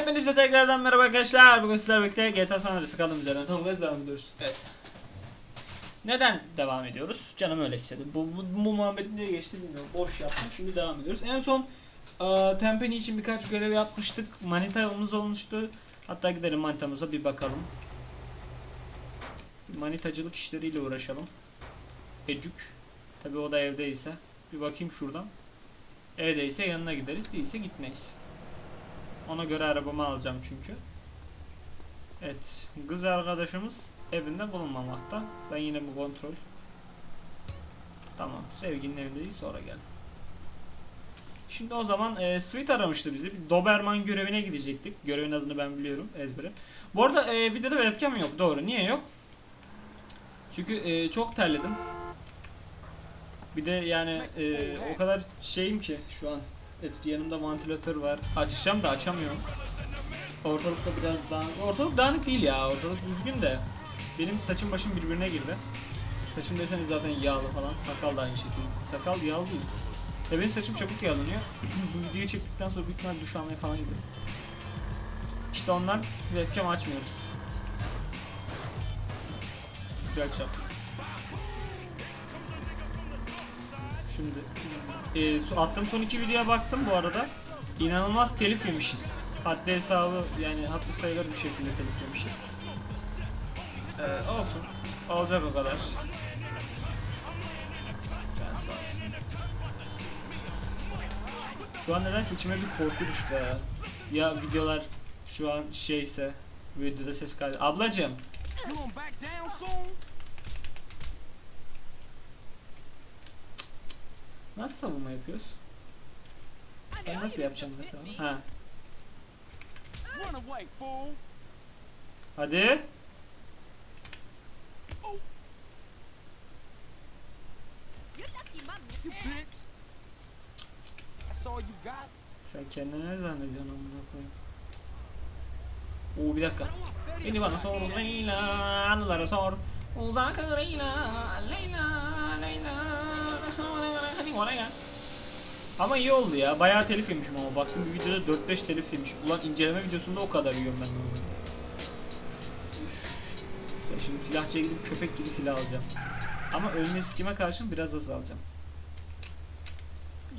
Hepinize tekrardan merhaba arkadaşlar. Bugün sizlerle birlikte GTA San Andreas'ı kaldığımız yerden tam gaz devam ediyoruz. Evet. Neden devam ediyoruz? Canım öyle istedi. Bu, bu, bu muhabbet niye geçti bilmiyorum. Boş yaptım. Şimdi devam ediyoruz. En son e, Tempeni için birkaç görev yapmıştık. Manita yolumuz olmuştu. Hatta gidelim manitamıza bir bakalım. Manitacılık işleriyle uğraşalım. Ecük. Tabi o da evdeyse. Bir bakayım şuradan. Evdeyse yanına gideriz. Değilse gitmeyiz. Ona göre arabamı alacağım çünkü. Evet. Kız arkadaşımız evinde bulunmamakta. Ben yine bu kontrol. Tamam. Sevginin evindeyiz. Sonra gel. Şimdi o zaman e, Sweet aramıştı bizi. Doberman görevine gidecektik. Görevin adını ben biliyorum ezbere. Bu arada e, videoda webcam yok. Doğru. Niye yok? Çünkü e, çok terledim. Bir de yani e, o kadar şeyim ki şu an. Evet yanımda vantilatör var. Açacağım da açamıyorum. Ortalıkta biraz dağınık. Ortalık dağınık değil ya. Ortalık düzgün de. Benim saçım başım birbirine girdi. Saçım deseniz zaten yağlı falan. Sakal da aynı şekilde. Sakal yağlı değil. Ya benim saçım çabuk yağlanıyor. Bu videoyu çektikten sonra büyük ihtimalle duş almaya falan giderim. İşte ondan webcam açmıyoruz. Güzel çap. Şimdi e, attığım son iki videoya baktım bu arada. İnanılmaz telif yemişiz. Haddi hesabı yani hatlı sayılır bir şekilde telif yemişiz. E, olsun. Olacak o kadar. Şu an nedense içime bir korku düştü ya. Ya videolar şu an şeyse videoda ses kaydı. Ablacım nasıl savunma yapıyoruz? Ben nasıl yapacağım mesela? Ha. Hadi. Sen kendini ne zannediyorsun amına koyayım? Oo bir dakika. Beni bana sor Leyla, anılara sor. Uzak Leyla, Leyla. Oraya gel. Ama iyi oldu ya. Bayağı telif yemişim ama baksın bir videoda 4-5 telif yemiş. Ulan inceleme videosunda o kadar yiyorum ben. İşte Şimdi silahçıya gidip köpek gibi silah alacağım. Ama ölme riskime karşın biraz hızlı alacağım.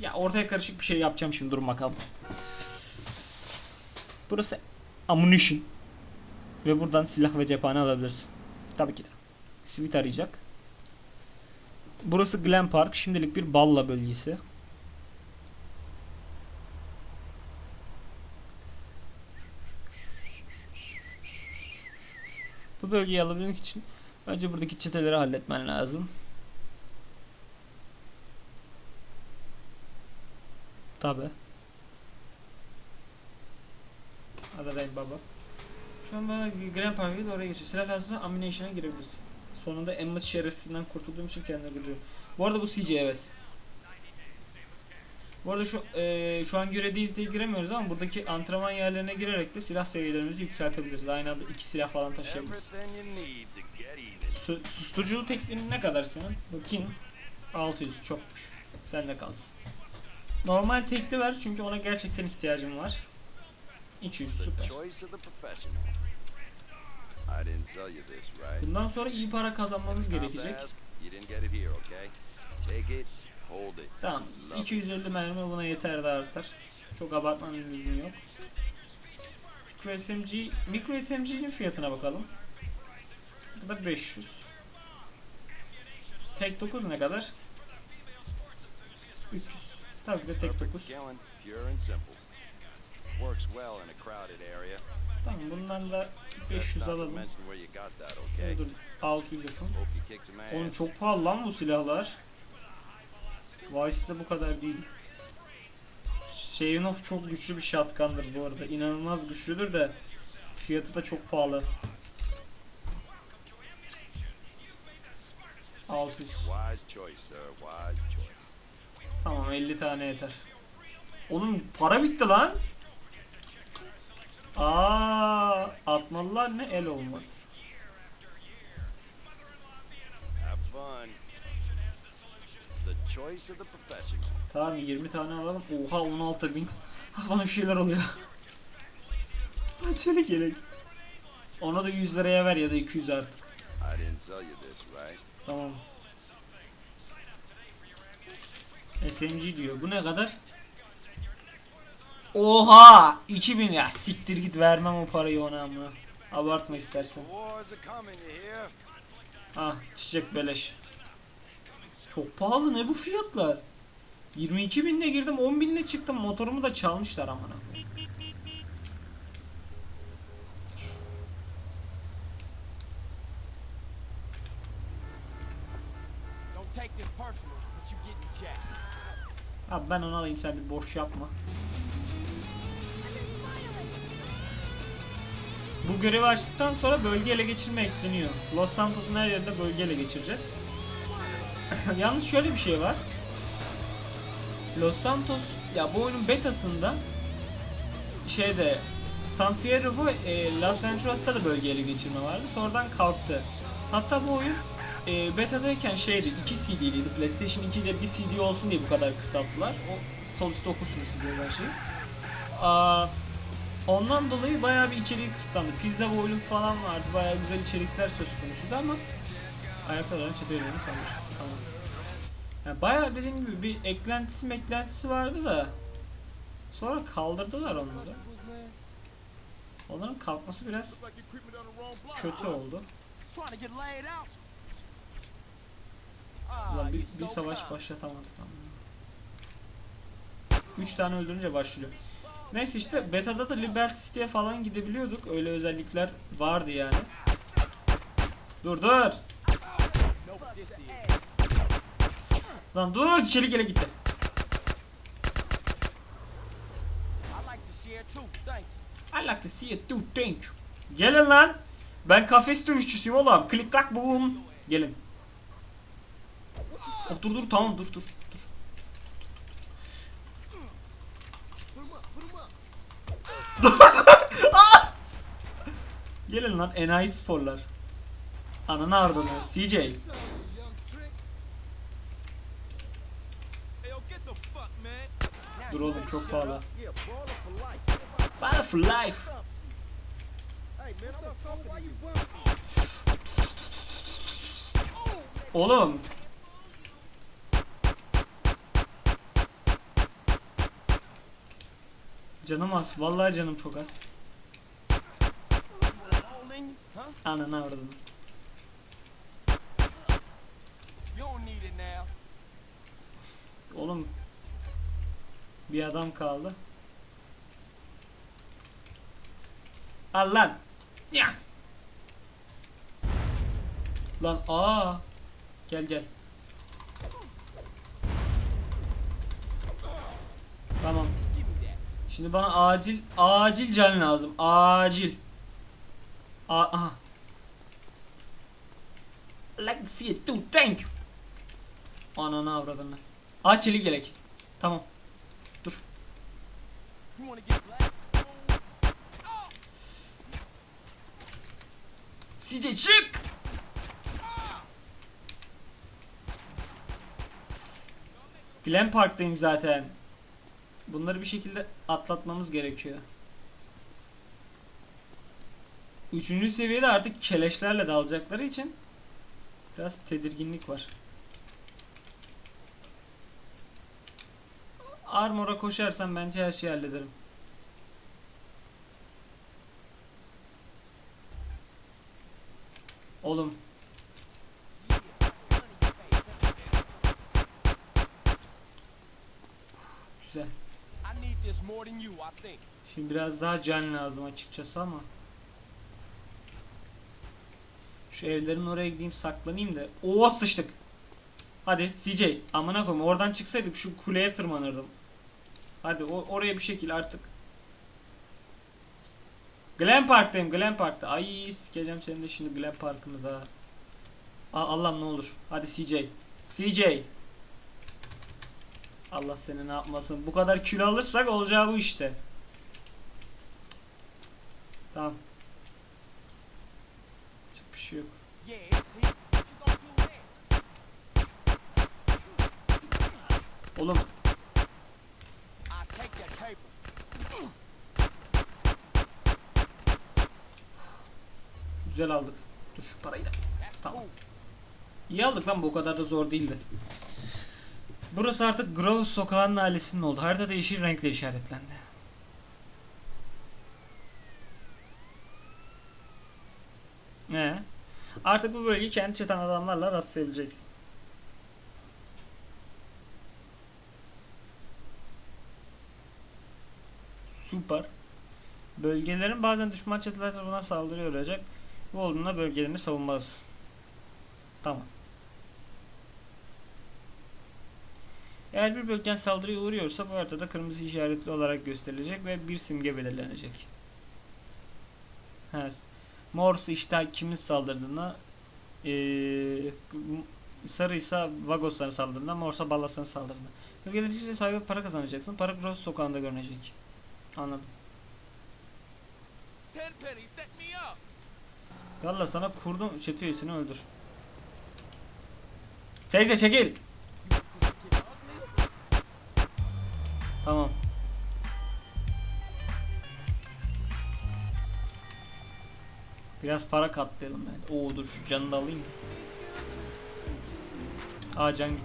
Ya ortaya karışık bir şey yapacağım şimdi durun bakalım. Burası ammunition. Ve buradan silah ve cephane alabilirsin. Tabii ki de. Sweet arayacak. Burası Glen Park. Şimdilik bir balla bölgesi. Bu bölgeyi alabilmek için önce buradaki çeteleri halletmen lazım. Tabi. Adadayım baba. Şu an bana Grand Park'a doğru geçiyor. Silah lazımsa Ammunition'a girebilirsin. Sonunda Emma şerefsizinden kurtulduğum için kendime gülüyorum. Bu arada bu CJ evet. Bu arada şu eee, şu an göredeyiz diye giremiyoruz ama buradaki antrenman yerlerine girerek de silah seviyelerimizi yükseltebiliriz. Aynı anda iki silah falan taşıyabiliriz. Su- susturucu tekniğin ne kadar senin? Bakayım. 600 çokmuş. Sen de kalsın. Normal tekli ver çünkü ona gerçekten ihtiyacım var. 200 The süper. Bundan sonra iyi para kazanmamız gerekecek. Tamam. Love it. 250 mermi buna yeter de artar. Çok abartmanın lüzumu yok. Micro SMG, Micro SMG'nin fiyatına bakalım. Bu da 500. Tek 9 ne kadar? 300. Tabii ki de tek Perfect 9. Tamam bundan da That's 500 not to alalım. okay? Dur 600 yapalım. Oğlum çok pahalı lan bu silahlar. Vice'de bu kadar değil. Şeyinov çok güçlü bir shotgun'dır bu arada. İnanılmaz güçlüdür de fiyatı da çok pahalı. 600. Wise choice, sir. Wise choice. Tamam 50 tane yeter. Onun para bitti lan. Aa, atmalılar ne el olmaz. Tamam 20 tane alalım. Oha 16 bin. Bana bir şeyler oluyor. Çelik yelek. Ona da 100 liraya ver ya da 200 artık. Tamam. SMG diyor. Bu ne kadar? Oha! 2000 ya siktir git vermem o parayı ona ama. Abartma istersen. Ah çiçek beleş. Çok pahalı ne bu fiyatlar? 22 binle girdim 10 binle çıktım motorumu da çalmışlar amına. Abi ben onu alayım sen bir boş yapma. Bu görevi açtıktan sonra bölge ele geçirme ekleniyor. Los Santos'un her yerinde bölge ele geçireceğiz. Yalnız şöyle bir şey var. Los Santos ya bu oyunun betasında şeyde San Fierro e, Los Venturas'ta da bölge ele geçirme vardı. Sonradan kalktı. Hatta bu oyun e, betadayken şeydi 2 CD'liydi. PlayStation 2'de bir CD olsun diye bu kadar kısalttılar. O üstte okursunuz siz her şeyi. Aa, ondan dolayı bayağı bir içeriği kısıtlandı. Pizza bowling falan vardı. Bayağı güzel içerikler söz konusuydu ama ayakta olan çetelerini sanmış. Tamam. Yani bayağı dediğim gibi bir eklentisi meklentisi vardı da sonra kaldırdılar onları. Onların kalkması biraz kötü oldu. Ulan bir, bir savaş başlatamadık ama. 3 tane öldürünce başlıyor. Neyse işte beta'da da Liberty falan gidebiliyorduk. Öyle özellikler vardı yani. Dur dur. Lan dur çelik ele gitti. I like to you. See it too thank you. Gelin lan. Ben kafes dövüşçüsüyüm oğlum. Klik klak boom. Gelin. Dur dur tamam dur dur. Gelin lan enayi sporlar. Ananı ardını. CJ. Dur oğlum çok pahalı. Baller for life. Oğlum. Canım az. Vallahi canım çok az. Ananı now. Oğlum. Bir adam kaldı. Al lan. Ya. Lan aa. Gel gel. Tamam. Şimdi bana acil acil can lazım. Acil. Aha. Like to see it too. Thank you. Ananı avradını. Aa çelik gerek. Tamam. Dur. CJ çık. Glen Park'tayım zaten. Bunları bir şekilde atlatmamız gerekiyor. Üçüncü seviyede artık keleşlerle dalacakları için biraz tedirginlik var. Armor'a koşarsam bence her şeyi hallederim. Oğlum güzel. Şimdi biraz daha can lazım açıkçası ama. Şu evlerin oraya gideyim saklanayım da. Oo sıçtık. Hadi CJ amına koyayım oradan çıksaydık şu kuleye tırmanırdım. Hadi o oraya bir şekil artık. Glen Park'tayım Glen Park'ta. Ay sikeceğim senin de şimdi Glen Park'ını da. Aa, Allah'ım ne olur. Hadi CJ. CJ. Allah seni ne yapmasın. Bu kadar kilo alırsak olacağı bu işte. Tamam. Çok bir şey yok. Yeah, it's here. What you gonna do now? Oğlum güzel aldık. Dur şu parayı da. Tamam. İyi aldık lan bu o kadar da zor değildi. Burası artık Grove sokağının ailesinin oldu. Haritada yeşil renkle işaretlendi. Ee, artık bu bölgeyi kendi çeten adamlarla rastlayabileceksin. Süper. Bölgelerin bazen düşman çeteler tarafından saldırıya uğrayacak. Bu olduğunda bölgelerini savunmalısın. Tamam. Eğer bir bölgen saldırıya uğruyorsa bu haritada kırmızı işaretli olarak gösterilecek ve bir simge belirlenecek. Ha, morse işte kimin saldırdığına eee sarıysa Vagosların saldırdığında, morsa Ballasların saldırdığında. Bölgelerdeki sahibi para kazanacaksın. Para Gross sokağında görünecek. Anladım. Yallah sana kurdum çete üyesini öldür. Teyze çekil. Tamam. Biraz para katlayalım ben. Oo dur şu canını alayım. Aa can gitti.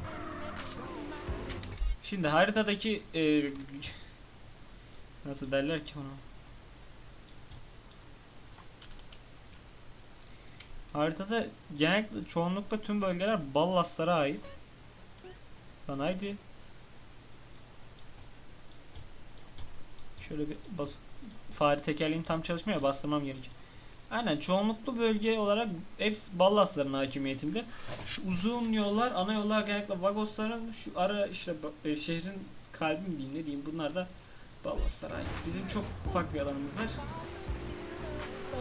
Şimdi haritadaki e, nasıl derler ki onu? Haritada genellikle çoğunlukla tüm bölgeler Ballaslara ait. Lan haydi. Şöyle bir bas fare tekerleğim tam çalışmıyor bastırmam gerekiyor. Aynen çoğunluklu bölge olarak hepsi Ballasların hakimiyetinde. Şu uzun yollar, ana yollar genellikle Vagosların, şu ara işte e, şehrin kalbi mi diyeyim ne diyeyim bunlar da Ballaslara ait. Bizim çok ufak bir alanımız var.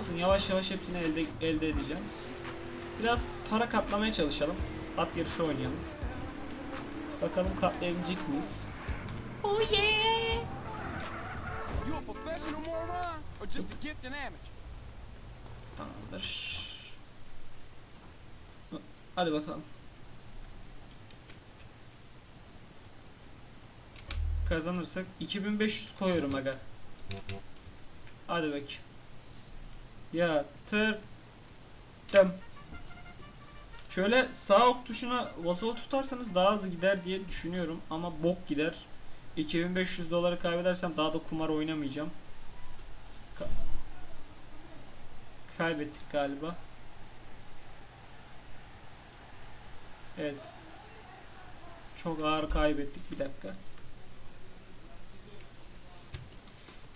Olsun yavaş yavaş hepsini elde elde edeceğim. Biraz para katlamaya çalışalım. At yarışı oynayalım. Bakalım katlayabilecek miyiz? Oh yeah! You a professional moron or just a gifted amateur? Tamamdır. Hadi bakalım. Kazanırsak 2500 koyuyorum aga. Hadi bakayım. Yatırdım. Şöyle sağ ok tuşuna basılı tutarsanız daha hızlı gider diye düşünüyorum ama bok gider. 2500 doları kaybedersem daha da kumar oynamayacağım. Kaybettik galiba. Evet. Çok ağır kaybettik. Bir dakika.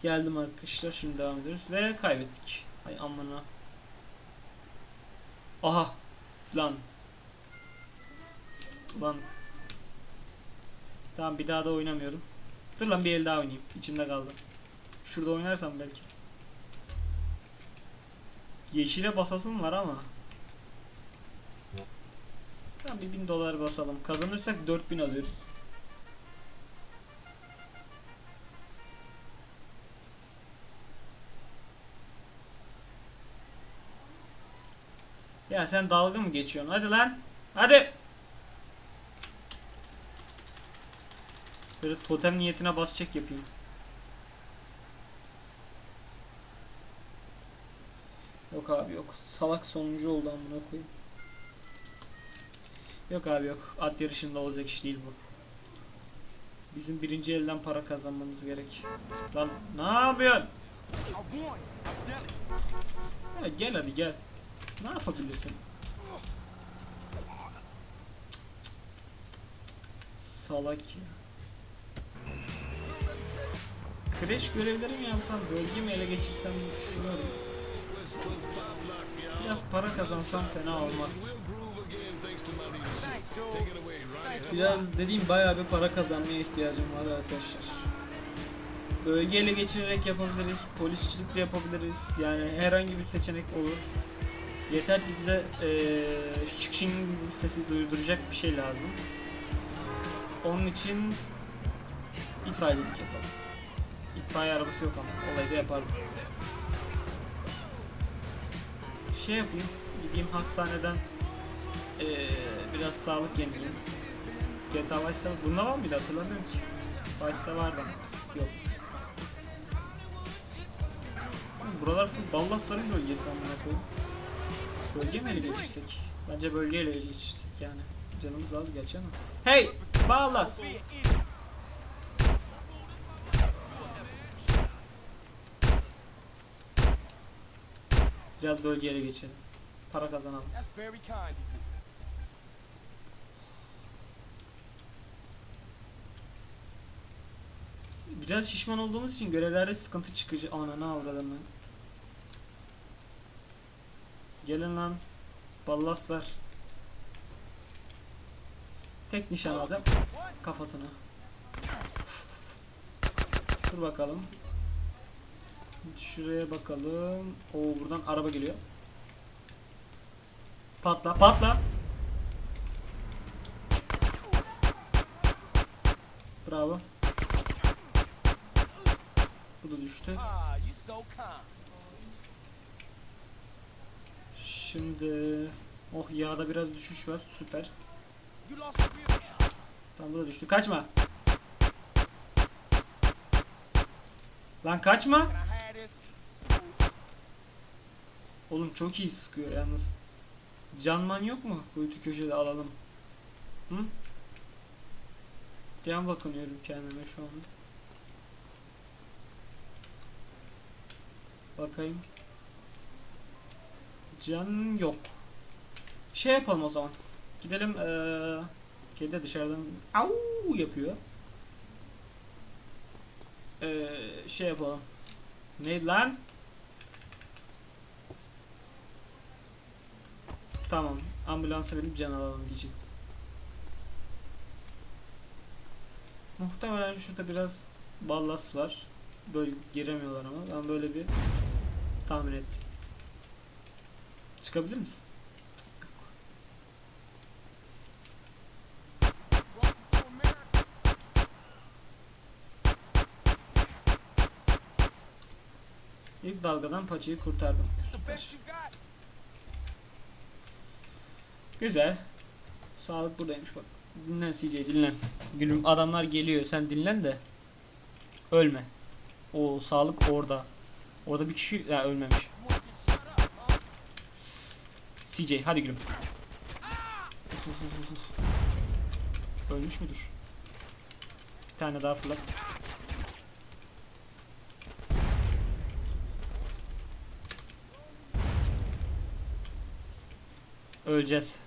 Geldim arkadaşlar. Şimdi devam ediyoruz. Ve kaybettik. Ay amına. Aha. Lan. Lan. Tamam bir daha da oynamıyorum. Dur lan bir el daha oynayayım. İçimde kaldı. Şurada oynarsam belki. Yeşile basasım var ama. Tamam bir bin dolar basalım. Kazanırsak 4000 alıyoruz. Ya sen dalga mı geçiyorsun? Hadi lan. Hadi. Böyle totem niyetine bas çek yapayım. Yok abi yok. Salak sonuncu oldu amına koyayım. Yok abi yok. At yarışında olacak iş değil bu. Bizim birinci elden para kazanmamız gerek. Lan ne yapıyorsun? Ya gel hadi gel. Ne yapabilirsin? Salak ya. Crash görevleri mi yapsam, bölge mi ele geçirsem düşünüyorum. Biraz para kazansam fena olmaz. Biraz dediğim bayağı bir para kazanmaya ihtiyacım var arkadaşlar. Bölge ele geçirerek yapabiliriz, polisçilikle yapabiliriz. Yani herhangi bir seçenek olur. Yeter ki bize eee şıkşın sesi duyduracak bir şey lazım. Onun için itfaiyecilik yapalım. İtfaiye arabası yok ama olayı da yaparım. Şey yapayım, gideyim hastaneden eee biraz sağlık yenileyim. GTA Vice'da bunda var mıydı hatırlamıyorum ki. Vice'da vardı yok. Buralar full ballasların bölgesi amına koyayım. Bölge mi ele geçirsek? Bence bölgeyle ele geçirsek yani. Canımız az gerçi ama. Hey! Ballas! Biraz bölgeye ele geçelim. Para kazanalım. Biraz şişman olduğumuz için görevlerde sıkıntı çıkıcı. Ana ne avradım ben. Gelin lan. Ballaslar. Tek nişan alacağım. Kafasına. Dur bakalım. Şuraya bakalım. Oo buradan araba geliyor. Patla patla. Bravo. Bu da düştü. Şimdi oh yağda biraz düşüş var. Süper. Tamam bu da düştü. Kaçma. Lan kaçma. Can I have this? Oğlum çok iyi sıkıyor yalnız. Canman yok mu? Kuytu köşede alalım. Hı? Can bakınıyorum kendime şu anda. Bakayım. Can yok. Şey yapalım o zaman. Gidelim eee Kedi dışarıdan au yapıyor. Eee şey yapalım. Ne lan? Tamam. Ambulansa binip can alalım diyecek. Muhtemelen şurada biraz ballast var. Böyle giremiyorlar ama ben böyle bir tahmin ettim. Çıkabilir misin? İlk dalgadan paçayı kurtardım. Süper. Güzel. Sağlık buradaymış bak. Dinlen CJ dinlen. Gülüm adamlar geliyor sen dinlen de. Ölme. O sağlık orada. Orada bir kişi ya ölmemiş. CJ hadi gülüm. Ölmüş müdür? Bir tane daha fırlat. Öleceğiz.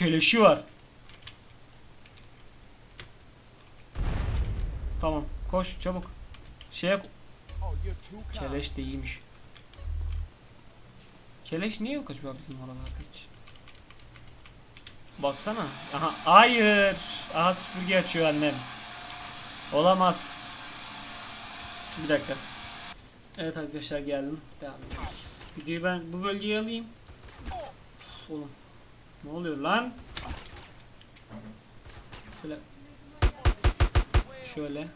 Keleşi var. Tamam. Koş çabuk. Şeye. Keleş de iyiymiş. Keleş niye yok acaba bizim oralarda hiç? Baksana. Aha hayır. Aha süpürge açıyor annem. Olamaz. Bir dakika. Evet arkadaşlar geldim. Devam ediyoruz. Videoyu ben bu bölgeye alayım. Oğlum. Ne oluyor lan? Şöyle. Şöyle.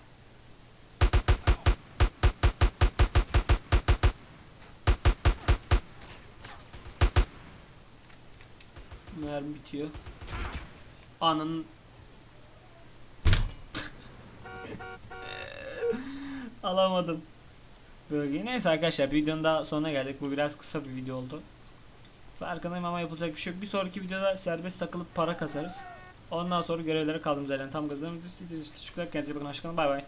Mermi bitiyor. Ananın Alamadım. Bölgeyi. Neyse arkadaşlar videonun daha sonuna geldik. Bu biraz kısa bir video oldu. Farkındayım ama yapılacak bir şey yok. Bir sonraki videoda serbest takılıp para kasarız. Ondan sonra görevlere kaldığımız yerden tam gazlarımız. Siz için teşekkürler. Kendinize bakın. Hoşçakalın. Bay bay.